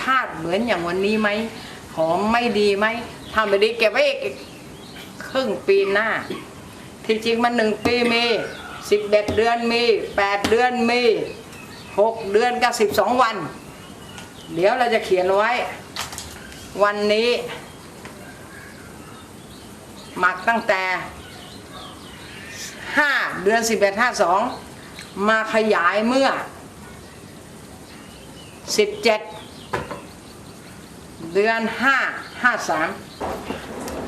ชาติเหมือนอย่างวันนี้ไหมหอมไม่ดีไหมทำไม่ดีเก็บไว้อีกครึ่งปีหน้า ที่จริงมันหนึ่งปีมีสิบเอ็ดเดือนมีแปดเดือนมีหกเดือนกับสิบสองวัน เดี๋ยวเราจะเขียนไว้ วันนี้ หมักตั้งแต่ห้าเดือนสิบเอ็ดห้าสองมาขยายเมื่อสิบเจ็ด เดือนห้าห้าสาม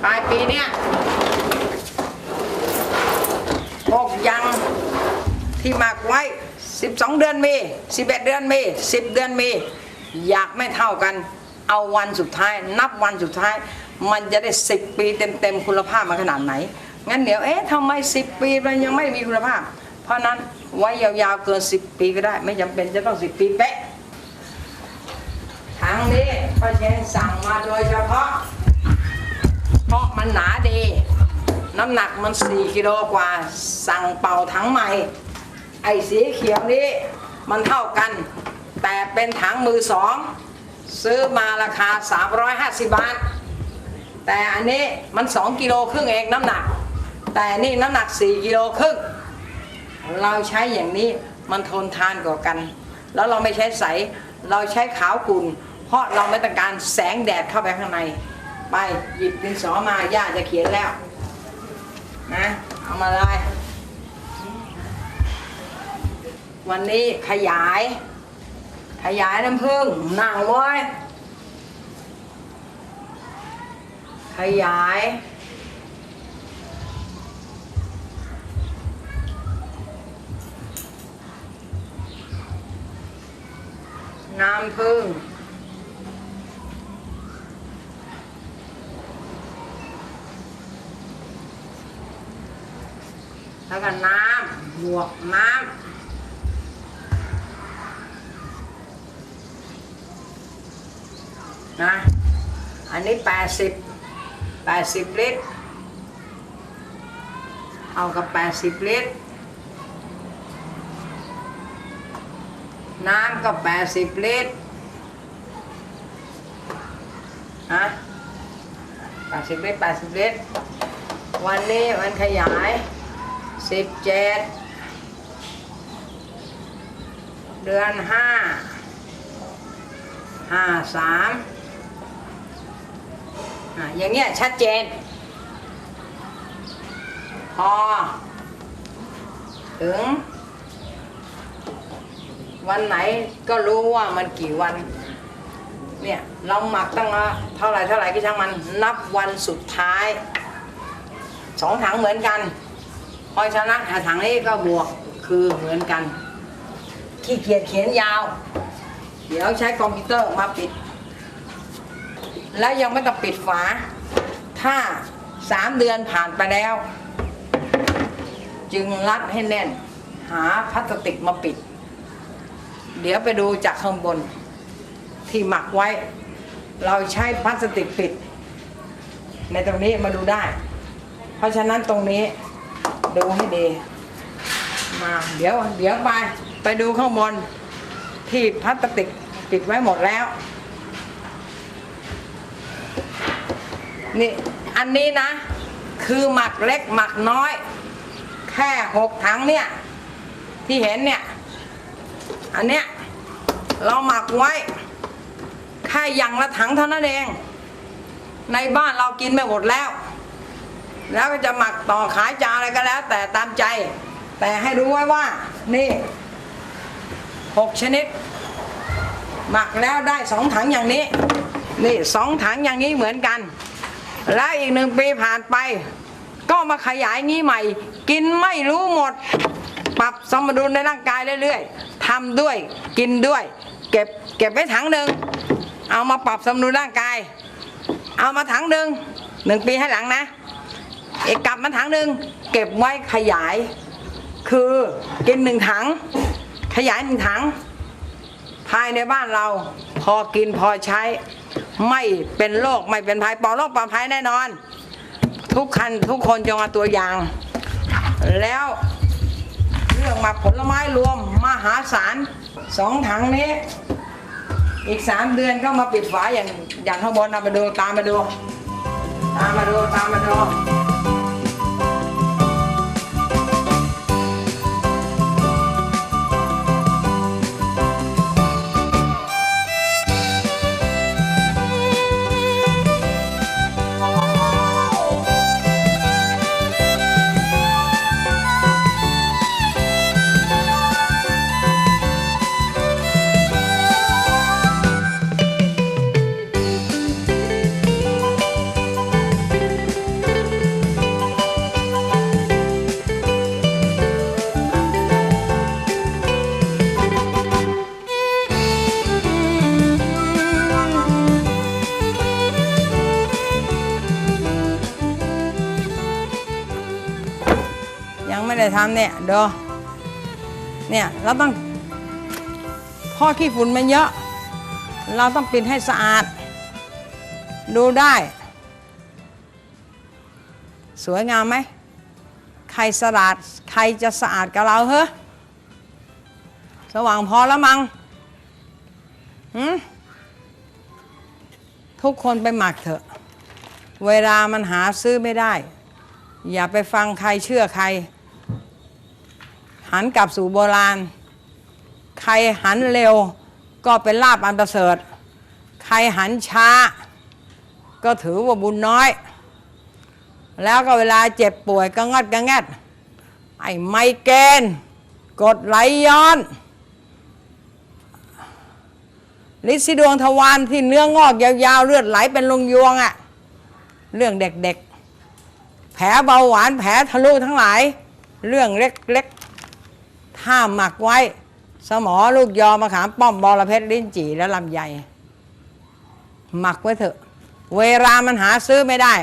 ปลายปีเนี้ยหกยังที่หมักไว้ 12 เดือนมี 11 เดือนมี 10 เดือนมี อยากไม่เท่ากัน เอาวันสุดท้าย นับวันสุดท้าย มันจะได้ 10 ปีเต็มๆคุณภาพมันขนาดไหน งั้นเดี๋ยวเอ๊ะทำไม 10 ปีมันยังไม่มีคุณภาพ เพราะนั้นไว้ยาวๆเกิน 10 ปีก็ได้ ไม่จำเป็นจะต้อง 10 ปีเป๊ะ นี้ป้าเชนสั่งมาโดยเฉพาะ เพราะมันหนาดี น้ำหนักมัน 4 กิโลกว่า สั่งเป่าถังใหม่ ไอ้สีเขียวนี้มันเท่ากัน แต่เป็นถังมือสอง ซื้อมาราคา 350 บาท แต่อันนี้มัน 2 กิโลครึ่งเองน้ำหนัก แต่นี่น้ำหนัก 4 กิโลครึ่ง เราใช้อย่างนี้มันทนทานกว่ากัน แล้วเราไม่ใช้ใส เราใช้ขาวกุ่น เพราะเราไม่ต้องการแสงแดดเข้าไปข้างใน ไปหยิบดินสอมาย่าจะเขียนแล้วนะเอามาเลยวันนี้ขยาย ขยายน้ำผึ้งนั่งว้ยขยาย น้ำผึ้งแล้วก็น้ำบ วกน้ำนะอันนี้ 80 80 ลิตร เอากับ 80 ลิตร น้ำก็80 ลิตรฮะ80 ลิตร 80 ลิตร วันนี้มันขยาย 17 เดือน5 53อะอย่างเงี้ยชัดเจน พอ ถึง วันไหนก็รู้ว่ามันกี่วัน เนี่ยเราหมักตั้งเท่าไหร่เท่าไหร่ก็ช่างมันนับวันสุดท้ายสองถังเหมือนกัน เพราะฉะนั้นอ่ถังนี้ก็บวกคือเหมือนกัน ขี้เกียจเขียนยาว เดี๋ยวใช้คอมพิวเตอร์มาปิด แล้วยังไม่ต้องปิดฝา ถ้าสามเดือนผ่านไปแล้ว จึงรัดให้แน่น หาพลาสติกมาปิด เดี๋ยวไปดูจากข้างบนที่หมักไว้ เราใช้พลาสติกปิด ในตรงนี้มาดูได้ เพราะฉะนั้นตรงนี้ดูให้ดีมาเดี๋ยวเดี๋ยวไป ไปดูข้างบนที่พลาสติกปิดไว้หมดแล้ว นี่อันนี้นะ คือหมักเล็กหมักน้อย แค่หกถังเนี่ย ที่เห็นเนี่ย อันเนี้ยเราหมักไว้ แค่อย่างละถังเท่านั้นเอง ในบ้านเรากินไม่หมดแล้ว แล้วก็จะหมักต่อขายจานอะไรก็แล้ว แต่ตามใจ แต่ให้รู้ไว้ว่า นี่ หกชนิด หมักแล้วได้สองถังอย่างนี้ นี่สองถังอย่างนี้เหมือนกัน แล้วอีกหนึ่งปีผ่านไป ก็มาขยายงี้ใหม่ กินไม่รู้หมด ปรับสมดุลในร่างกายเรื่อยๆทำด้วยกินด้วย เก็บเก็บไว้ถังหนึ่งเอามาปรับสมดุลร่างกาย เอามาถังหนึ่งหนึ่งปีให้หลังนะเอกกลับมาถังหนึ่งเก็บไว้ขยาย คือกินหนึ่งถัง ขยายหนึ่งถัง ภายในบ้านเรา พอกินพอใช้ ไม่เป็นโรคไม่เป็นภัยปลอดโรคปลอดภัยแน่นอน ทุกคันทุกคนจงเอาตัวอย่าง แล้วเรื่องมักผลไม้รวมมหาศาลสองถังนี้ อีกสามเดือนก็มาปิดฝาอย่างอย่างข้างบนนะมาดูตามมาดู ตามมาดูตามมาดู ทำเนี่ยเดูเนี่ยเราต้องพ่อขี้ฝุ่นมันเยอะ เราต้องปิดให้สะอาด ดูได้ สวยงามไหมใครสะอาดใครจะสะอาดกับเราเฮ้สว่างพอแล้วมัง้งหืมทุกคนไปหมักเถอะ เวลามันหาซื้อไม่ได้ อย่าไปฟังใครเชื่อใคร หันกลับสู่โบราณ ใครหันเร็วก็เป็นลาบอันประเสริฐ ใครหันช้า ก็ถือว่าบุญน้อย แล้วก็เวลาเจ็บป่วยก็งัดก็แงดไอ้ไมเกรนกดไหลย้อนลิซิดวงทวารที่เนื้องอกยาวๆ เลือดไหลเป็นลงยวงอะ่ะ เรื่องเด็กๆ แผลเบาหวานแผลทะลุทั้งหลาย เรื่องเล็ก ๆถ้ามหมักไว้ สมอลูกยอมะขามป้อมบอระเพ็ดลิ้นจี่และลำไยหมักไว้เถอะ เวลามันหาซื้อไม่ได้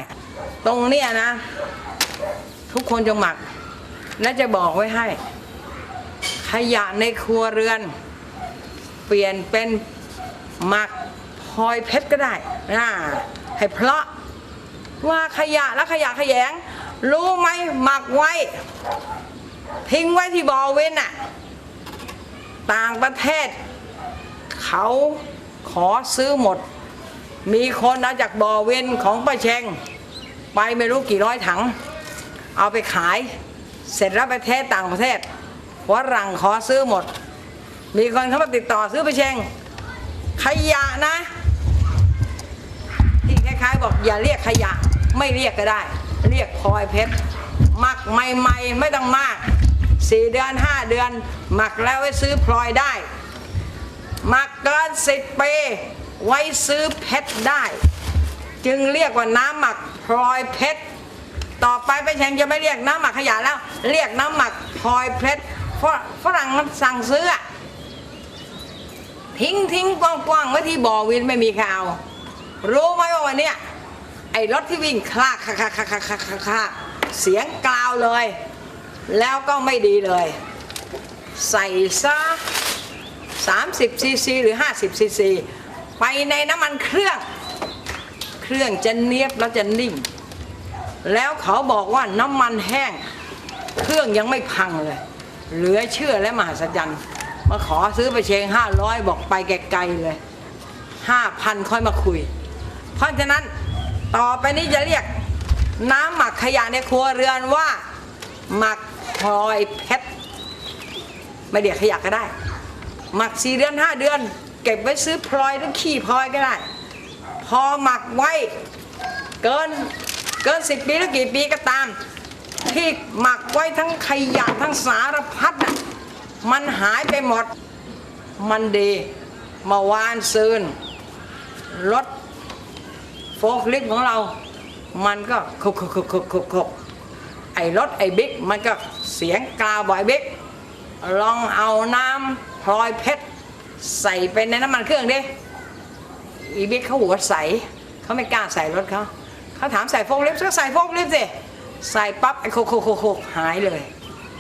ตรงเนี้ยนะ ทุกคนจงหมัก และจะบอกไว้ให้ ขยะในครัวเรือน เปลี่ยนเป็นหมักพลอยเพชรก็ได้นะให้เพราะว่าขยะและขยะแขยง รู้ไหมหมักไว้ ทิ้งไว้ที่บอเว้นน่ะต่างประเทศ เขาขอซื้อหมด มีคนเอาจากบอเว้นของประเชงไปไม่รู้กี่ร้อยถัง เอาไปขาย เสร็จแล้วไปเทศต่างประเทศฝรั่งขอซื้อหมด มีคนเข้ามาติดต่อซื้อไปเชงขยะนะที่คล้ายๆบอกอย่าเรียกขยะไม่เรียกก็ได้ เรียกพลอยเพชรมักใหม่ๆไม่ต้องมาก สี่เดือนห้าเดือน หมักแล้วไว้ซื้อพลอยได้ หมักเกินสิบปีไว้ซื้อเพชรได้ จึงเรียกว่าน้ำหมักพลอยเพชรต่อไปไปแชงจะไม่เรียกน้ำหมักขยะแล้ว เรียกน้ำหมักพลอยเพชรฝรั่งมันสั่งซื้อทิ้งทิ้งกว้างกว่างไว้ที่บ่อวินไม่มีข่าว รู้ไหมว่าวันนี้ไอ้รถที่วิ่งคลาคคลากคลากคลากเสียงกล่าวเลย แล้วก็ไม่ดีเลย ใส่ซะ30ซีซีหรือ 50ซีซีไปในน้ำมันเครื่อง เครื่องจะเนียบแล้วจะนิ่งแล้วเขาบอกว่าน้ำมันแห้ง เครื่องยังไม่พังเลย เหลือเชื่อและมหัศจรรย์ มาขอซื้อไปเชงห้าร้อยบอกไปไกลๆเลยห้าพันค่อยมาคุย เพราะฉะนั้นต่อไปนี้จะเรียกน้ำหมักขยะในครัวเรือนว่า หมัก พลอยเพชรไม่เรียกขยะก็ได้ หมักสี่เดือนห้าเดือน เก็บไว้ซื้อพลอยหรือขี้พลอยก็ได้ พอหมักไว้เกินเกินสิบปีหรือกี่ปีก็ตาม ที่หมักไว้ทั้งขยะทั้งสารพัดน่ะมันหายไปหมด มันดีมาวานซืนรถโฟล์คลิฟต์ของเรา มันก็คุกคุกคุกคุกคุกไอ้รถไอ้บิ๊กมันก็ เสียงกล่าวบ่อยบิ๊กลองเอาน้ำพลอยเพชรใส่ไปในน้ำมันเครื่องดิอีบิ๊กเขาหัวใสเขาไม่กล้าใส่รถเขาเขาถามใส่โฟล์คลิฟต์ก็ใส่โฟล์คลิฟต์สิใส่ปั๊บไอ้คุกคุกคุกคุกหายเลย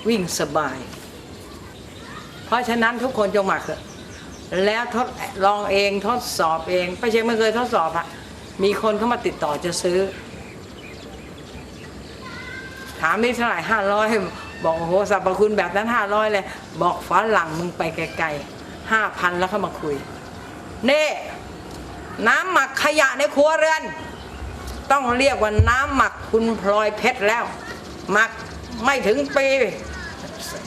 วิ่งสบาย เพราะฉะนั้นทุกคนจงหมักเถอะแล้วทดลองเองทดสอบเองไป้าเชงไม่เคยทดสอบอะมีคนเข้ามาติดต่อจะซื้อ ถามนี่เท่าไหร่ห้าร้อย บอกโอ้โหสรรพคุณแบบนั้นห้าร้อยเลย บอกฝรั่งมึงไปไกลๆห้าพันแล้วเข้ามาคุยนี่น้ำหมักขยะในครัวเรือน ต้องเรียกว่าน้ำหมักคุณพลอยเพชรแล้ว หมักไม่ถึงปี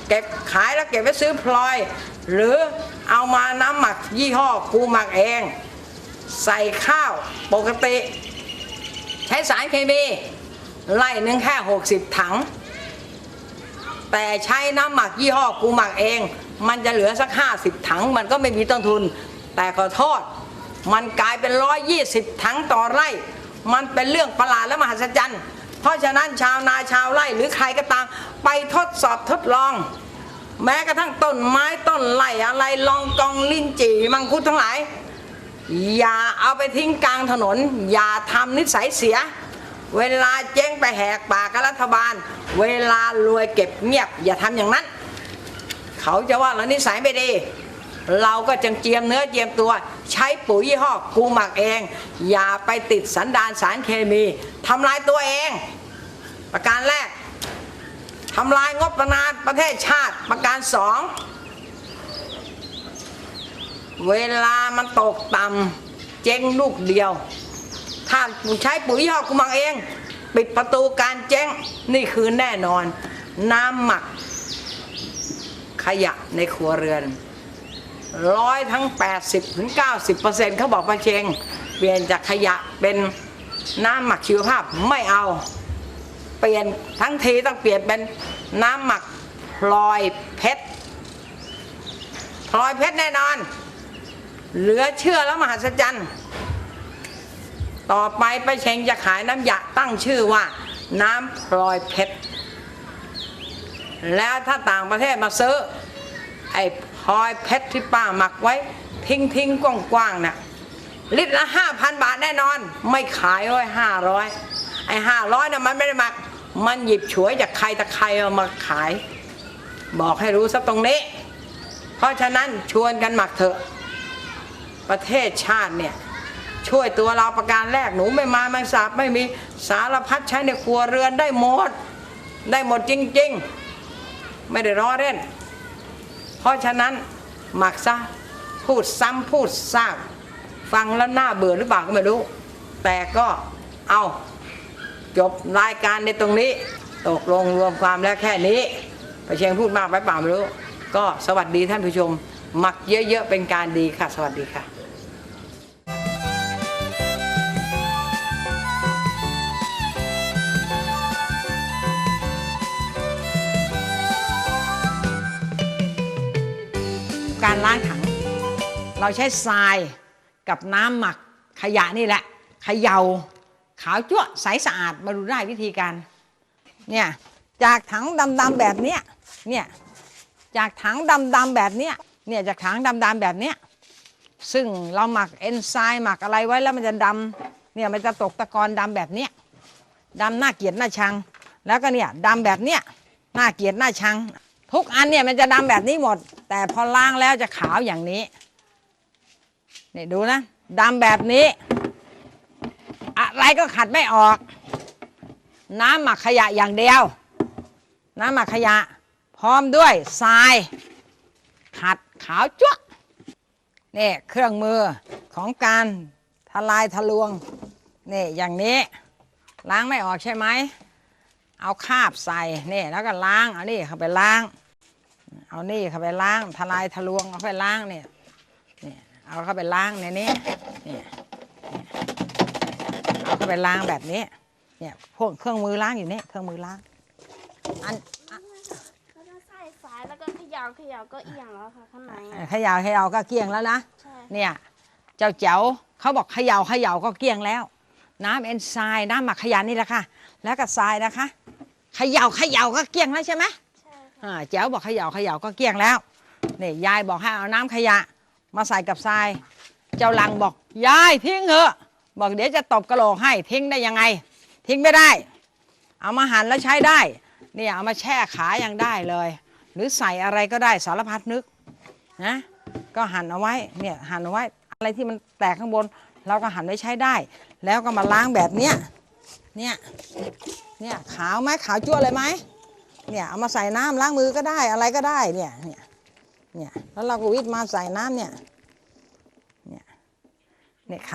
เก็บขายแล้วเก็บไว้ซื้อพลอย หรือเอามาน้ำหมักยี่ห้อกูหมักเอง ใส่ข้าวปกติ ใช้สารเคมีไล่หนึ่งแค่ 60 ถัง แต่ใช้น้ำหมักยี่ห้อกูหมักเอง มันจะเหลือสัก 50 ถัง มันก็ไม่มีต้นทุน แต่ขอโทษมันกลายเป็น120ถังต่อไร่ มันเป็นเรื่องประหลาดและมหัศจรรย์ เพราะฉะนั้นชาวนาชาวไร่หรือใครก็ตามไปทดสอบทดลอง แม้กระทั่งต้นไม้ต้นไร่อะไรลองกองลิ้นจี่มังคุดทั้งหลาย อย่าเอาไปทิ้งกลางถนน อย่าทำนิสัยเสีย เวลาเจ๊งไปแหกปากกับรัฐบาล เวลารวยเก็บเงียบ อย่าทำอย่างนั้น เขาจะว่าเรานิสัยไม่ดี เราก็จังเจียมเนื้อเจียมตัว ใช้ปุ๋ยยี่ห้อกูหมักเอง อย่าไปติดสันดานสารเคมีทำลายตัวเอง ประการแรกทำลายงบประมาณประเทศชาติประการสองเวลามันตกต่ำเจ๊งลูกเดียว ถ้าใช้ปุ๋ยยี่ห้อกุมังเอง ปิดประตูการเจ๊งนี่คือแน่นอน น้ำหมักขยะในครัวเรือนร้อยทั้ง 80ถึง90เปอร์เซ็นต์เขาบอกประเชงเปลี่ยนจากขยะเป็นน้ำหมักชีวภาพไม่เอา เปลี่ยนทั้งทีต้องเปลี่ยนเป็นน้ำหมักพลอยเพชรพลอยเพชรแน่นอน เหลือเชื่อแล้วมหัศจรรย์ ต่อไปไปาเชงจะขายน้ำยาตั้งชื่อว่า น้ำพลอยเพชร แล้วถ้าต่างประเทศมาซื้อ ไอ้พลอยเพชรที่ป้าหมักไว้ ทิ้งทิ้งกว้างกว้างๆน่ะลิตรละห้าพันบาทแน่นอน ไม่ขายร้อยห้าร้อยไอ้ห้าร้อยน่ะมันไม่ได้หมัก มันหยิบฉวยจากใครตะใครเอามาขาย บอกให้รู้สักตรงนี้ เพราะฉะนั้นชวนกันหมักเถอะ ประเทศชาติเนี่ย ช่วยตัวเราประการแรกหนูไม่มาไม่สาบไม่มีสารพัดใช้ในครัวเรือนได้หมด ได้หมดจริง ๆ ไม่ได้ล้อเล่น เพราะฉะนั้นหมักซะพูดซ้ำพูดซากฟังแล้วหน่าเบื่อหรือเปล่าก็ไม่รู้ แต่ก็เอาจบรายการในตรงนี้ ตกลงรวมความแล้วแค่นี้ประเชงพูดมากไปเปล่าไม่รู้ ก็สวัสดีท่านผู้ชม หมักเยอะๆเป็นการดีค่ะ สวัสดีค่ะ เราใช้ทรายกับน้ำหมักขยะนี่แหละเขยา่าขาวจั่วใสสะอาดมาดูได้วิธีการเนี่ยจากถังดำๆแบบเนี้ยเนี่ยจากถังดำๆแบบเนี้ยเนี่ยจากถังดำๆแบบเนี้ยซึ่งเราหมักเอนไซม์หมักอะไรไว้แล้วมันจะดำเนี่ยมันจะตกตะกอนดำแบบเนี้ยดำหน่าเกลียดหน่าชัง แล้วก็เนี่ยดำแบบเนี้ยน่าเกลียดหน่าชัง ทุกอันเนี่ยมันจะดำแบบนี้หมด แต่พอล้างแล้วจะขาวอย่างนี้ นี่ดูนะดำแบบนี้ อะไรก็ขัดไม่ออก น้ำหมักขยะอย่างเดียว น้ำหมักขยะ พร้อมด้วยทราย ขัดขาวจั๊วนี่เครื่องมือของการทลายทะลวงนี่อย่างนี้ ล้างไม่ออกใช่ไหม เอาคาบใส่นี่แล้วก็ล้าง เอานี่เข้าไปล้าง เอานี่เข้าไปล้าง ทลายทะลวงเอาไปล้างเนี่ย เอาเข้าไปล้างในนี้นี่เอาเข้าไปล้างแบบนี้ เนี่ยพวกเครื่องมือล้างอยู่นี่เครื่องมือล้างอันแล้วก็ใส่ฝายแล้วก็เขยาวขยาวก็เอียงแล้วค่ะข้างในเอ่อเขยาวขยาวก็เกลี้ยงแล้วนะใช่เนี่ยเจ้าเจ๋วเขาบอกเขยาวขยาวก็เกลี้ยงแล้ว น้ำเอนไซม์น้ำหมักขยะนี่แหละค่ะ แล้วก็ทรายนะคะเขยาวขยาวก็เกลี้ยงแล้วใช่ไหมใช่ค่ะอ่าแจ๋วบอกเขย่าเขย่าก็เกลี้ยงแล้วนี่ยายบอกให้เอาน้ำขยะ มาใส่กับทราย เจ้าลังบอกยายทิ้งเถอะ บอกเดี๋ยวจะตบกระโหลกให้ทิ้งได้ยังไง ทิ้งไม่ได้ เอามาหั่นแล้วใช้ได้เนี่ยเอามาแช่ขายังได้เลย หรือใส่อะไรก็ได้สารพัดนึกนะก็หั่นเอาไว้เนี่ยหั่นเอาไว้อะไรที่มันแตกข้างบน เราก็หั่นไว้ใช้ได้ แล้วก็มาล้างแบบเนี้ยเนี่ยเนี่ยขาวไหมขาวจั่วเลยไหมเนี่ยเอามาใส่น้ำล้างมือก็ได้อะไรก็ได้เนี่ยเนี่ย เนี่ย แล้วเราก็วิดมาใส่น้ำเนี่ย เนี่ยเนี่ยค่ะ